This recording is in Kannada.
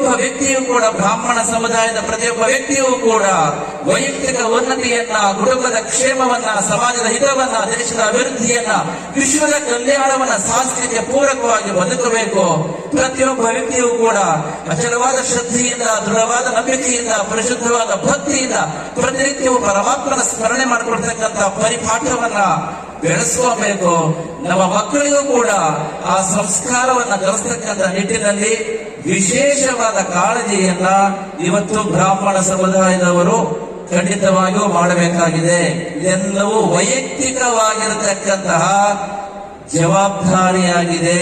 ವ್ಯಕ್ತಿಯೂ ಕೂಡ ಬ್ರಾಹ್ಮಣ ಸಮುದಾಯದ ಪ್ರತಿಯೊಬ್ಬ ವ್ಯಕ್ತಿಯೂ ಕೂಡ ವೈಯಕ್ತಿಕ ಉನ್ನತಿಯನ್ನ, ಕುಟುಂಬದ ಕ್ಷೇಮವನ್ನ, ಸಮಾಜದ ಹಿತವನ್ನ, ದೇಶದ ಅಭಿವೃದ್ಧಿಯನ್ನ, ವಿಶ್ವದ ಕಲ್ಯಾಣವನ್ನ ಸಾಂಸ್ಕೃತಿಯ ಪೂರಕವಾಗಿ ಬದುಕಬೇಕು ಪ್ರತಿಯೊಬ್ಬ ವ್ಯಕ್ತಿಯೂ ಕೂಡ ಅಚಲವಾದ ಶ್ರದ್ಧೆಯಿಂದ, ದೃಢವಾದ ನಂಬಿಕೆಯಿಂದ, ಪರಿಶುದ್ಧವಾದ ಭಕ್ತಿಯಿಂದ ಪ್ರತಿನಿತ್ಯವೂ ಪರಮಾತ್ಮನ ಸ್ಮರಣೆ ಮಾಡಿಕೊಡ್ತಕ್ಕಂಥ ಪರಿಪಾಠವನ್ನ ಬೆಳೆಸ್ಕೋಬೇಕು. ನಮ್ಮ ಮಕ್ಕಳಿಗೂ ಕೂಡ ಆ ಸಂಸ್ಕಾರವನ್ನ ಕಲಿಸ್ತಕ್ಕಂಥ ನಿಟ್ಟಿನಲ್ಲಿ ವಿಶೇಷವಾದ ಕಾಳಜಿಯನ್ನ ಇವತ್ತು ಬ್ರಾಹ್ಮಣ ಸಮುದಾಯದವರು ಖಂಡಿತವಾಗಿಯೂ ಮಾಡಬೇಕಾಗಿದೆ. ಇದೆಲ್ಲವೂ ವೈಯಕ್ತಿಕವಾಗಿರತಕ್ಕಂತಹ ಜವಾಬ್ದಾರಿಯಾಗಿದೆ.